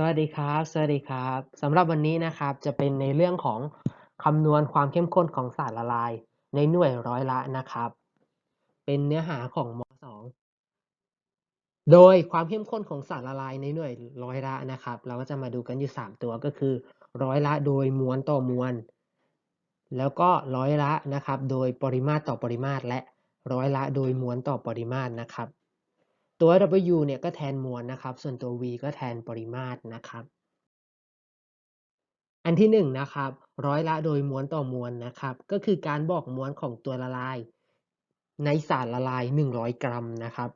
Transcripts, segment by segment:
สวัสดีครับ สวัสดีครับสำหรับวันนี้นะครับจะเป็นในเรื่องของคำนวณความเข้มข้นของสารละลาย ในหน่วยร้อยละนะครับ เป็นเนื้อหาของม .2 โดยความเข้มข้นของสารละลายในหน่วยร้อยละนะครับ เราก็จะมาดูกันอยู่ 3 ตัวก็คือ ร้อยละโดยมวลต่อมวล แล้วก็ร้อยละนะครับ โดยปริมาตรต่อปริมาตรและร้อยละโดยมวลต่อปริมาตรนะครับ ตัว W เนี่ยก็แทนมวลนะครับ ส่วนตัว V ก็แทนปริมาตรนะครับ อันที่1นนะครับ ร้อยละโดยมวลต่อมวลนะครับ ก็คือการบอกมวลของตัวละลาย ในสารละลาย 100 กรัมนะครับ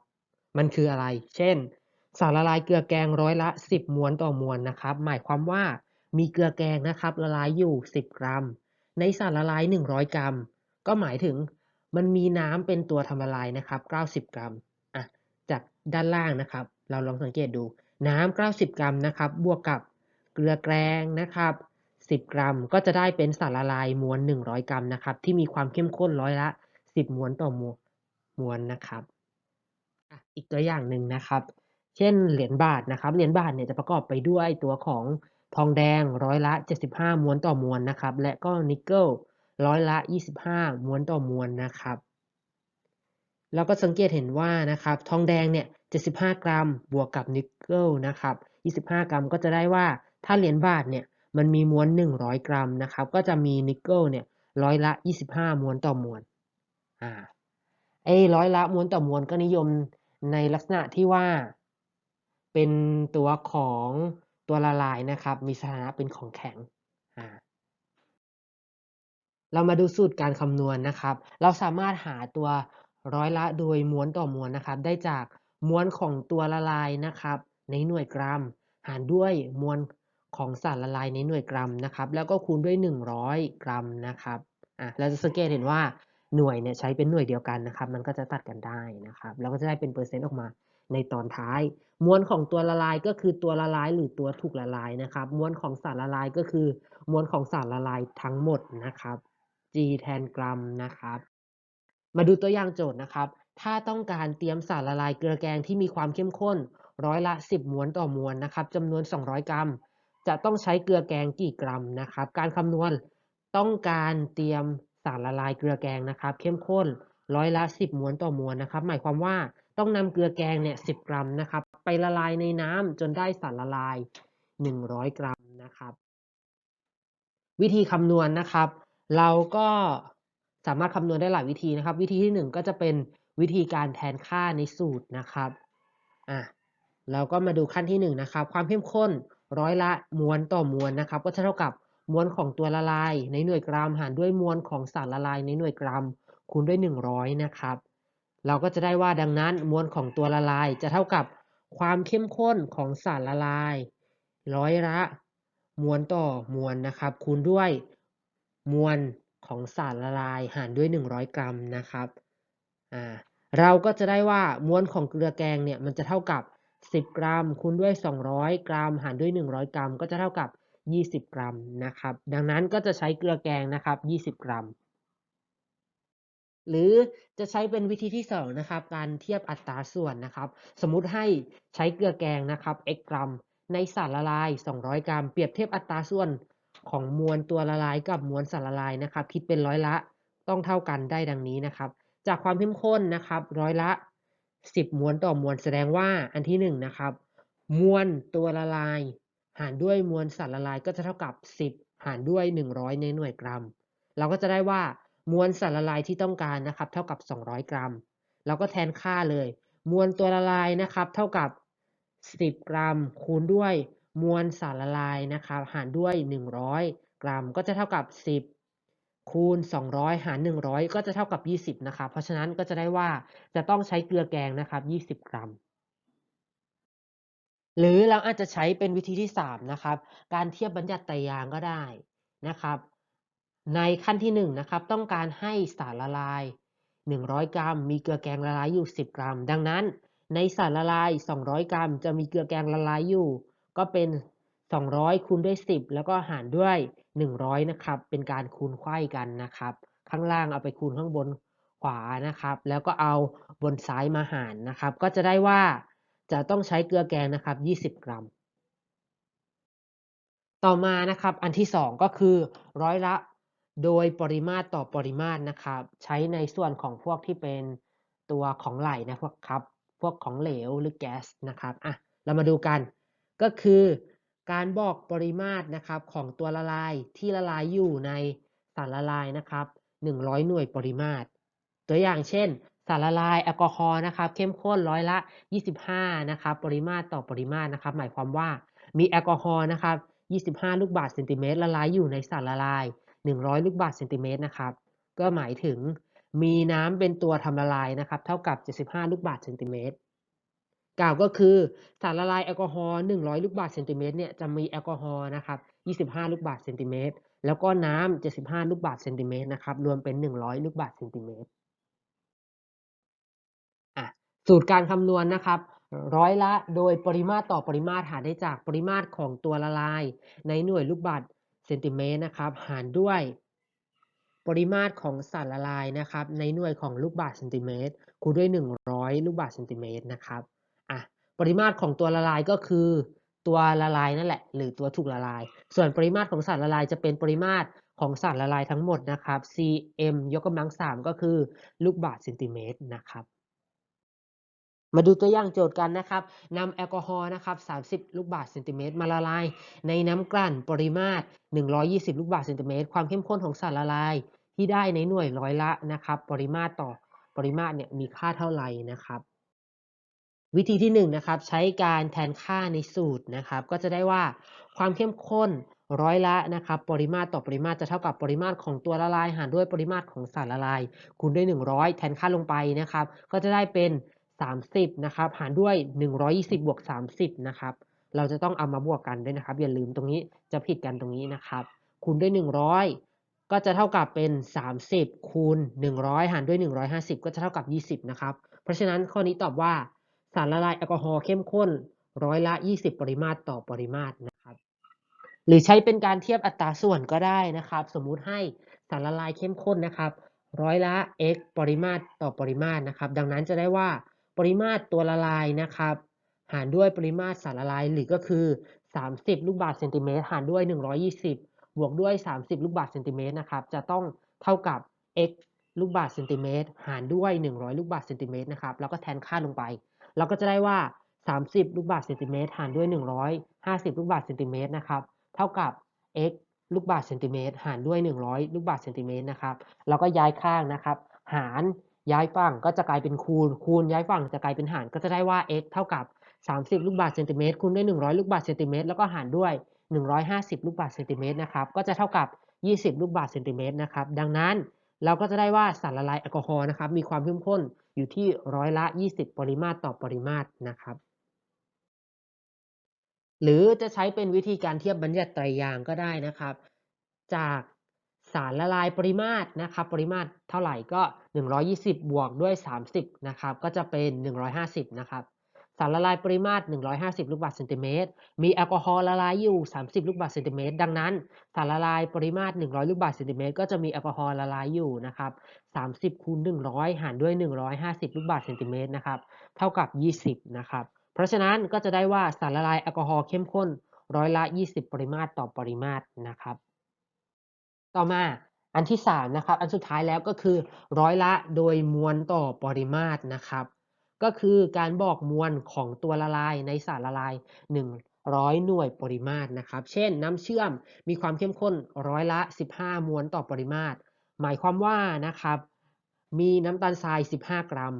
มันคืออะไร เช่น สารละลายเกลือแกงร้อยละ 10 มวลต่อมวลนะครับ หมายความว่ามีเกลือแกงนะครับละลายอยู่ 10 กรัม ในสารละลาย 100 กรัม ก็หมายถึงมันมีน้ำเป็นตัวทำละลายนะครับ 90 กรัม ด้านล่างนะครับ เราลองสังเกตดูน้ำ90 กรัมนะครับ บวกกับเกลือแกงนะครับ 10 กรัมก็จะได้เป็นสารละลายมวล 100 กรัมนะครับ ที่มีความเข้มข้นร้อยละ 10มวลต่อมวลมวลนะครับอีกตัวอย่างหนึ่งนะครับ เช่นเหรียญบาทนะครับ เหรียญบาทเนี่ยจะประกอบไปด้วยตัวของทองแดงร้อยละ 75 มวลต่อมวลนะครับ และก็นิกเกิลร้อยละ 25 มวลต่อมวลนะครับ เราก็สังเกตเห็นว่านะครับทองแดงเนี่ย 75 กรัม บวกกับนิกเกิลนะครับ 25 กรัมก็จะได้ว่าถ้าเหรียญบาทเนี่ยมันมีมวล 100 กรัมนะครับ ก็จะมีนิกเกิลเนี่ยร้อยละ 25 มวลต่อมวลอ่าไอ้ร้อยละมวลต่อมวลก็นิยมในลักษณะที่ว่า เป็นตัวของตัวละลายนะครับ มีสถานะเป็นของแข็งอ่าเรามาดูสูตรการคำนวณนะครับ เราสามารถหาตัว ร้อยละโดยมวลต่อมวลนะครับ ได้จากมวลของตัวละลายนะครับ ในหน่วยกรัม หารด้วยมวลของสารละลายในหน่วยกรัมนะครับ แล้วก็คูณด้วย 100 กรัมนะครับอะเราจะสังเกตเห็นว่าหน่วยเนี่ยใช้เป็นหน่วยเดียวกันนะครับ มันก็จะตัดกันได้นะครับแล้วก็จะได้เป็นเปอร์เซ็นต์ออกมาในตอนท้าย มวลของตัวละลายก็คือตัวละลายหรือตัวถูกละลายนะครับ มวลของสารละลายก็คือ มวลของสารละลายทั้งหมดนะครับ G แทนกรัมนะครับ มาดูตัวอย่างโจทย์นะครับ ถ้าต้องการเตรียมสารละลายเกลือแกงที่มีความเข้มข้น ร้อยละ 10มวลต่อมวลนะครับจำนวน 200 กรัม จะต้องใช้เกลือแกงกี่กรัมนะครับ การคำนวณต้องการเตรียมสารละลายเกลือแกงนะครับ เข้มข้นร้อยละ 10มวลต่อมวลนะครับ หมายความว่าต้องนำเกลือแกงเนี่ย 10 กรัมนะครับ ไปละลายในน้ำจนได้สารละลาย 100 กรัมนะครับ วิธีคำนวณนะครับ เราก็ สามารถคำนวณได้หลายวิธีนะครับ วิธีที่ 1 ก็จะเป็นวิธีการแทนค่าในสูตรนะครับอะเราก็มาดูขั้นที่1นะครับ ความเข้มข้นร้อยละมวลต่อมวลนะครับ ก็จะเท่ากับมวลของตัวละลาย ในหน่วยกรัมหารด้วยมวลของสารละลายในหน่วยกรัมคูณด้วย 100 นะครับ เราก็จะได้ว่าดังนั้นมวลของตัวละลายจะเท่ากับความเข้มข้นของสารละลาย ร้อยละมวลต่อมวลนะครับ คูณด้วยมวล ของสารละลายหารด้วย 100 กรัมนะครับอ่าเราก็จะได้ว่ามวลของเกลือแกงเนี่ยมันจะเท่ากับ 10 กรัม คูณด้วย 200 กรัม หารด้วย 100 กรัม ก็จะเท่ากับ 20 กรัมนะครับ ดังนั้นก็จะใช้เกลือแกงนะครับ 20 กรัม หรือจะใช้เป็นวิธีที่2นะครับการเทียบอัตราส่วนนะครับ สมมุติให้ใช้เกลือแกงนะครับ x กรัม ในสารละลาย 200 กรัม เปรียบเทียบอัตราส่วน ของมวลตัวละลายกับมวลสารละลายนะครับ คิดเป็นร้อยละต้องเท่ากันได้ดังนี้นะครับ จากความเข้มข้นนะครับร้อยละ 10 มวลต่อมวลแสดงว่าอันที่1นะครับ มวลตัวละลาย หารด้วยมวลสารละลายก็จะเท่ากับ 10 หารด้วย 100 ในหน่วยกรัม เราก็จะได้ว่ามวลสารละลายที่ต้องการนะครับ เท่ากับ 200 กรัม เราก็แทนค่าเลย มวลตัวละลายนะครับ เท่ากับ 10 กรัม คูณด้วย มวลสารละลายนะครับหารด้วย 100 กรัมก็จะเท่ากับ 10 คูณ 200 หาร 100 ก็จะเท่ากับ 20 นะครับ เพราะฉะนั้นก็จะได้ว่าจะต้องใช้เกลือแกงนะครับ 20 กรัม หรือเราอาจจะใช้เป็นวิธีที่ 3 นะครับ การเทียบบัญญัติไตรยางก็ได้นะครับ ในขั้นที่ 1 นะครับ ต้องการให้สารละลาย 100 กรัม มีเกลือแกงละลายอยู่ 10 กรัม ดังนั้นในสารละลาย 200 กรัม จะมีเกลือแกงละลายอยู่ ก็เป็น 200 คูณด้วย 10 แล้วก็หารด้วย 100 นะครับ เป็นการคูณไขว้กันนะครับ ข้างล่างเอาไปคูณข้างบนขวานะครับ แล้วก็เอาบนซ้ายมาหารนะครับ ก็จะได้ว่าจะต้องใช้เกลือแกงนะครับ 20 กรัม ต่อมานะครับอันที่ 2 ก็คือร้อยละโดยปริมาตรต่อปริมาตรนะครับ ใช้ในส่วนของพวกที่เป็นตัวของไหลนะพวกครับ พวกของเหลวหรือแก๊สนะครับอะเรามาดูกัน ก็คือการบอกปริมาตรนะครับของตัวละลายที่ละลายอยู่ในสารละลายนะครับ 100 หน่วยปริมาตร ตัวอย่างเช่น สารละลายแอลกอฮอล์นะครับ เข้มข้นร้อยละ 25 นะครับปริมาตรต่อปริมาตรนะครับ หมายความว่ามีแอลกอฮอล์นะครับ 25 ลูกบาศก์เซนติเมตรละลายอยู่ในสารละลาย 100 ลูกบาศก์เซนติเมตรนะครับ ก็หมายถึงมีน้ำเป็นตัวทำละลายนะครับ เท่ากับ 75 ลูกบาศก์เซนติเมตร กล่าวก็คือสารละลายแอลกอฮอล์100 ลูกบาศก์เซนติเมตรเนี่ยจะมีแอลกอฮอล์นะครับ25 ลูกบาศก์เซนติเมตรแล้วก็น้ำ75 ลูกบาศก์เซนติเมตรนะครับรวมเป็น 100 ลูกบาศก์เซนติเมตรอะสูตรการคำนวณนะครับร้อยละโดยปริมาตรต่อปริมาตรหารได้จากปริมาตรของตัวละลาย ในหน่วยลูกบาศก์เซนติเมตรนะครับ หารด้วย ปริมาตรของสารละลายนะครับ ในหน่วยของลูกบาศก์เซนติเมตรคูณด้วย 100 ลูกบาศก์เซนติเมตรนะครับ ปริมาตรของตัวละลายก็คือตัวละลายนั่นแหละ หรือตัวถูกละลาย ส่วนปริมาตรของสารละลายจะเป็นปริมาตรของสารละลายทั้งหมดนะครับ cm ยกกำลัง 3 ก็คือลูกบาศก์เซนติเมตรนะครับมาดูตัวอย่างโจทย์กันนะครับนำแอลกอฮอล์นะครับ 30 ลูกบาศก์เซนติเมตรมาละลาย ในน้ำกลั่นปริมาตร 120 ลูกบาศก์เซนติเมตร ความเข้มข้นของสารละลาย ที่ได้ในหน่วยร้อยละนะครับ ปริมาตรต่อปริมาตรเนี่ยมีค่าเท่าไหร่นะครับ วิธีที่1นนะครับใช้การแทนค่าในสูตรนะครับ ก็จะได้ว่าความเข้มข้นร้อยละนะครับ ปริมาตรต่อปริมาตรจะเท่ากับปริมาตรของตัวละลายหารด้วยปริมาตรของสารละลายคูณด้วย 100 แทนค่าลงไปนะครับ ก็จะได้เป็น 30นะครับหารด้วย 120 บวก 30นะครับเราจะต้องเอามาบวกกันด้วยนะครับ อย่าลืมตรงนี้จะผิดกันตรงนี้นะครับคูณด้วย 100 ก็จะเท่ากับเป็น 30คูณ100 หารด้วย 150 ก็จะเท่ากับ 20นะครับเพราะฉะนั้นข้อนี้ตอบว่า สารละลายแอลกอฮอล์เข้มข้นร้อยละ 20 ปริมาตรต่อปริมาตรนะครับ หรือใช้เป็นการเทียบอัตราส่วนก็ได้นะครับ สมมุติให้สารละลายเข้มข้นนะครับร้อยละ x ปริมาตรต่อปริมาตรนะครับ ดังนั้นจะได้ว่าปริมาตรตัวละลายนะครับ หารด้วยปริมาตรสารละลายหรือก็คือ 30 ลูกบาศก์เซนติเมตรหารด้วย 120 บวกด้วย 30 ลูกบาศก์เซนติเมตรนะครับ จะต้องเท่ากับ x ลูกบาศก์เซนติเมตรหารด้วย 100 ลูกบาศก์เซนติเมตรนะครับ แล้วก็แทนค่าลงไป เราก็จะได้ว่า 30 ลูกบาศก์เซนติเมตรหารด้วย 150 ลูกบาศก์เซนติเมตรนะครับเท่ากับ x ลูกบาศก์เซนติเมตรหารด้วย 100 ลูกบาศก์เซนติเมตรนะครับแล้วก็ย้ายข้างนะครับ หารย้ายฝั่งก็จะกลายเป็นคูณ คูณย้ายฝั่งจะกลายเป็นหารก็จะได้ว่า x เท่ากับ 30 ลูกบาศก์เซนติเมตรคูณด้วย 100 ลูกบาศก์เซนติเมตรแล้วก็หารด้วย 150 ลูกบาศก์เซนติเมตรนะครับก็จะเท่ากับ 20 ลูกบาศก์เซนติเมตรนะครับดังนั้น เราก็จะได้ว่าสารละลายแอลกอฮอล์นะครับมีความเข้มข้นอยู่ที่ร้อยละ 20 ปริมาตรต่อปริมาตรนะครับ หรือจะใช้เป็นวิธีการเทียบบัญญัติไตรยางก็ได้นะครับ จากสารละลายปริมาตรนะครับ ปริมาตรเท่าไหร่ก็ 120 บวกด้วย 30 นะครับ ก็จะเป็น 150 นะครับ สารละลายปริมาตร 150 ลูกบาศก์เซนติเมตร มีแอลกอฮอล์ละลายอยู่ 30 ลูกบาศก์เซนติเมตร ดังนั้น สารละลายปริมาตร 100 ลูกบาศก์เซนติเมตร ก็จะมีแอลกอฮอล์ละลายอยู่นะครับ 30 คูณ 100 หารด้วย 150 ลูกบาศก์เซนติเมตรนะครับ เท่ากับ 20 นะครับ เพราะฉะนั้นก็จะได้ว่าสารละลายแอลกอฮอล์เข้มข้นร้อยละ 20 ปริมาตรต่อปริมาตรนะครับ ต่อมาอันที่3นะครับ อันสุดท้ายแล้วก็คือร้อยละโดยมวลต่อปริมาตรนะครับ ก็คือการบอกมวลของตัวละลายในสารละลาย 100 หน่วยปริมาตรนะครับ เช่นน้ำเชื่อมมีความเข้มข้นร้อยละ 15 มวลต่อปริมาตร หมายความว่านะครับ มีน้ำตาลทราย 15 กรัม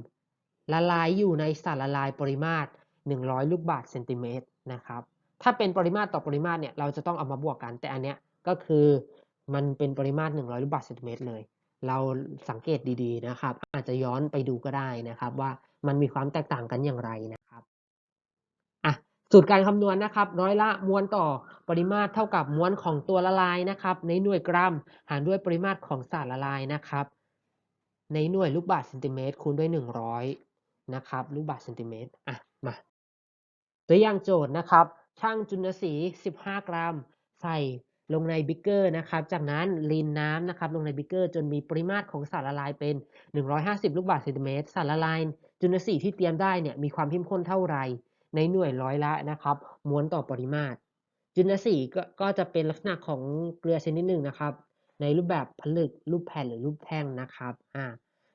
ละลายอยู่ในสารละลายปริมาตร 100 ลูกบาศก์เซนติเมตรนะครับถ้าเป็นปริมาตรต่อปริมาตรเนี่ยเราจะต้องเอามาบวกกัน แต่อันเนี้ยก็คือมันเป็นปริมาตร 100 ลูกบาศก์เซนติเมตรเลย เราสังเกตดีๆนะครับ อาจจะย้อนไปดูก็ได้นะครับว่า มันมีความแตกต่างกันอย่างไรนะครับอะสูตรการคำนวณนะครับ ร้อยละมวลต่อปริมาตรเท่ากับมวลของตัวละลายนะครับ ในหน่วยกรัม หารด้วยปริมาตรของสารละลายนะครับ ในหน่วยลูกบาศก์เซนติเมตรคูณด้วย 100 นะครับลูกบาศก์เซนติเมตรอะมาตัวอย่างโจทย์นะครับ ช่างจุลสี 15 กรัม ใส่ลงในบิ๊กเกอร์นะครับ จากนั้นลีนน้ำนะครับ ลงในบิ๊กเกอร์จนมีปริมาตรของสารละลายเป็น 150 ลูกบาศก์เซนติเมตร สารละลาย จุลสีที่เตรียมได้เนี่ยมีความเข้มข้นเท่าไหร่ในหน่วยร้อยละนะครับมวลต่อปริมาตร จุลทรีย์ก็ก็จะเป็นลักษณะของเกลือชนิดหนึ่งนะครับ ในรูปแบบผลึกรูปแผ่นหรือรูปแท่งนะครับอ่า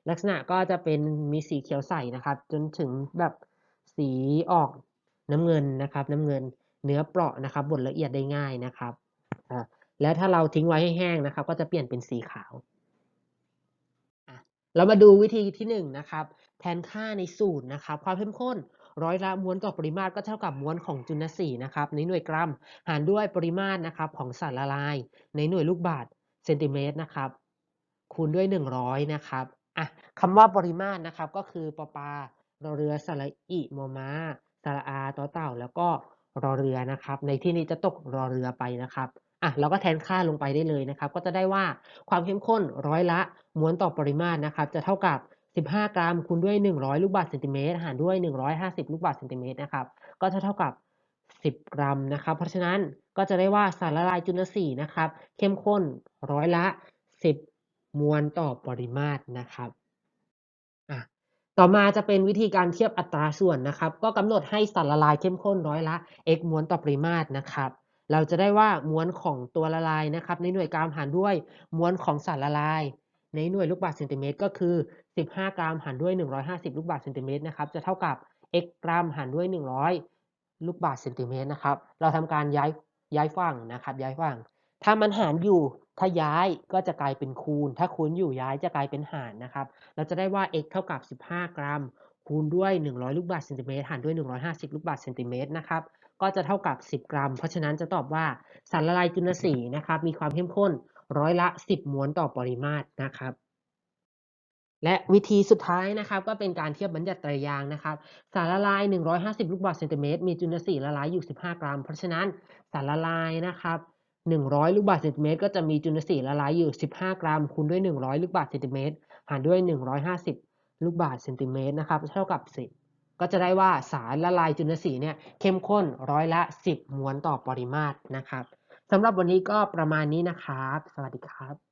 ลักษณะก็จะเป็นมีสีเขียวใสนะครับ จนถึงแบบสีออกน้ำเงินนะครับ น้ำเงินเนื้อเปราะนะครับบดละเอียดได้ง่ายนะครับอ่าแล้วถ้าเราทิ้งไว้ให้แห้งนะครับ ก็จะเปลี่ยนเป็นสีขาวเรามาดูวิธีที่หนึ่งนะครับ แทนค่าในสูตรนะครับ ความเข้มข้นร้อยละม้วนต่อปริมาตรก็เท่ากับม้วนของจุลทรีย์นะครับในหน่วยกรัม หารด้วยปริมาตรนะครับของสารละลาย ในหน่วยลูกบาศก์เซนติเมตรนะครับคูณด้วย 100 นะครับอะคำว่าปริมาตรนะครับก็คือปปารอเรือสระอิมอมาสระอาต่อเต่า แล้วก็รอเรือนะครับ ในที่นี้จะตกรอเรือไปนะครับอะเราก็แทนค่าลงไปได้เลยนะครับ ก็จะได้ว่าความเข้มข้นร้อยละม้วนต่อปริมาตรนะครับ จะเท่ากับ 15 กรัมคูณด้วย 100 ลูกบาศก์เซนติเมตรหารด้วย 150 ลูกบาศก์เซนติเมตรนะครับก็จะเท่ากับ 10 กรัมนะครับ เพราะฉะนั้นก็จะได้ว่าสารละลายจุลสีนะครับ เข้มข้นร้อยละ 10 มวลต่อปริมาตรนะครับต่อมาจะเป็นวิธีการเทียบอัตราส่วนนะครับ ก็กำหนดให้สารละลายเข้มข้นร้อยละ x มวลต่อปริมาตรนะครับเราจะได้ว่ามวนของตัวละลายนะครับ ในหน่วยกรัมหารด้วยมวนของสารละลาย ในหน่วยลูกบาศก์เซนติเมตรก็คือ 15 กรัมหารด้วย 150 ลูกบาศก์เซนติเมตรนะครับจะเท่ากับ x กรัมหารด้วย 100 ลูกบาศก์เซนติเมตรนะครับเราทำการย้ายย้ายฝั่งนะครับย้ายฝั่ง ถ้ามันหารอยู่ถ้าย้ายก็จะกลายเป็นคูณ ถ้าคูณอยู่ย้ายจะกลายเป็นหารนะครับ เราจะได้ว่า x เท่ากับ 15 กรัม คูณด้วย 100 ลูกบาศก์เซนติเมตรหารด้วย 150 ลูกบาศก์เซนติเมตรนะครับ ก็จะเท่ากับ 10 กรัม เพราะฉะนั้นจะตอบว่าสารละลายจุลทรีนะครับ มีความเข้มข้น ร้อยละ 10มวลต่อปริมาตรนะครับ และวิธีสุดท้ายนะครับก็เป็นการเทียบบัญญัติตรยางนะครับ สารละลาย 150 ลูกบาศก์เซนติเมตรมีจุลทรีละลายอยู่ 15 กรัม เพราะฉะนั้นสารละลายนะครับ100 ลูกบาศก์เซนติเมตรก็จะมีจุลทรีละลายอยู่ 15 กรัม คูณด้วย 100 ลูกบาศก์เซนติเมตรหารด้วย 150 ลูกบาศก์เซนติเมตรนะครับเท่ากับ 10 ก็จะได้ว่าสารละลายจุลทรีเนี่ยเข้มข้นร้อยละ 10 มวลต่อปริมาตรนะครับ สำหรับวันนี้ก็ประมาณนี้นะครับ สวัสดีครับ